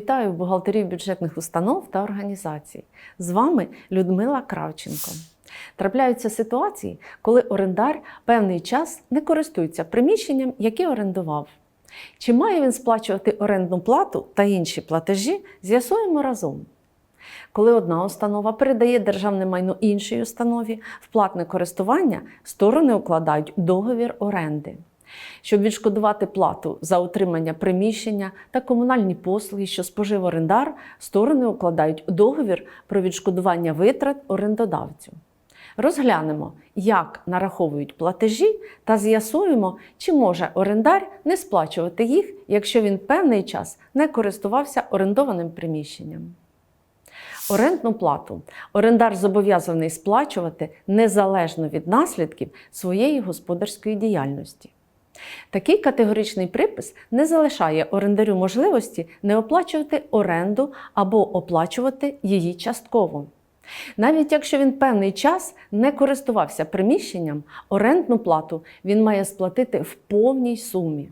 Вітаю бухгалтерів бюджетних установ та організацій. З вами Людмила Кравченко. Трапляються ситуації, коли орендар певний час не користується приміщенням, яке орендував. Чи має він сплачувати орендну плату та інші платежі, з'ясуємо разом. Коли одна установа передає державне майно іншій установі, в платне користування сторони укладають договір оренди. Щоб відшкодувати плату за утримання приміщення та комунальні послуги, що спожив орендар, сторони укладають договір про відшкодування витрат орендодавцю. Розглянемо, як нараховують платежі, та з'ясуємо, чи може орендар не сплачувати їх, якщо він певний час не користувався орендованим приміщенням. Орендну плату орендар зобов'язаний сплачувати незалежно від наслідків своєї господарської діяльності. Такий категоричний припис не залишає орендарю можливості не оплачувати оренду або оплачувати її частково. Навіть якщо він певний час не користувався приміщенням, орендну плату він має сплатити в повній сумі.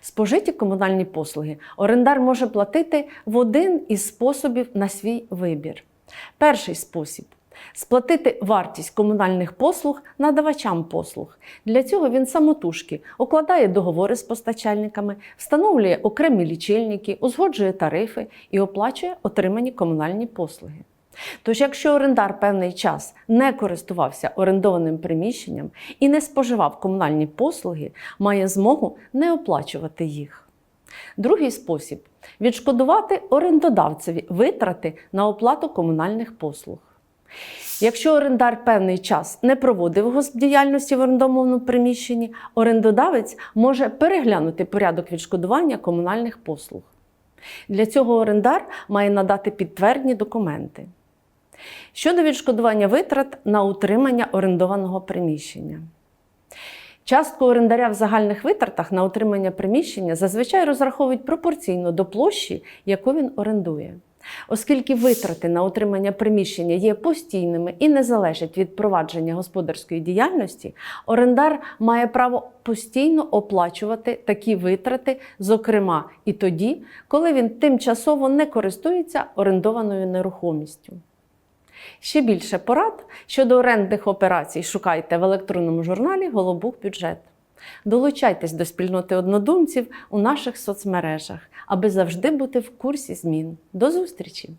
Спожиті комунальні послуги орендар може платити в один із способів на свій вибір. Перший спосіб сплатити вартість комунальних послуг надавачам послуг. Для цього він самотужки укладає договори з постачальниками, встановлює окремі лічильники, узгоджує тарифи і оплачує отримані комунальні послуги. Тож, якщо орендар певний час не користувався орендованим приміщенням і не споживав комунальні послуги, має змогу не оплачувати їх. Другий спосіб відшкодувати орендодавцеві витрати на оплату комунальних послуг. Якщо орендар певний час не проводив госпдіяльності в орендованому приміщенні, орендодавець може переглянути порядок відшкодування комунальних послуг. Для цього орендар має надати підтвердні документи. Щодо відшкодування витрат на утримання орендованого приміщення. Частку орендаря в загальних витратах на утримання приміщення зазвичай розраховують пропорційно до площі, яку він орендує. Оскільки витрати на утримання приміщення є постійними і не залежать від провадження господарської діяльності, орендар має право постійно оплачувати такі витрати, зокрема і тоді, коли він тимчасово не користується орендованою нерухомістю. Ще більше порад щодо орендних операцій шукайте в електронному журналі Голобух бюджет. Долучайтесь до спільноти однодумців у наших соцмережах, аби завжди бути в курсі змін. До зустрічі!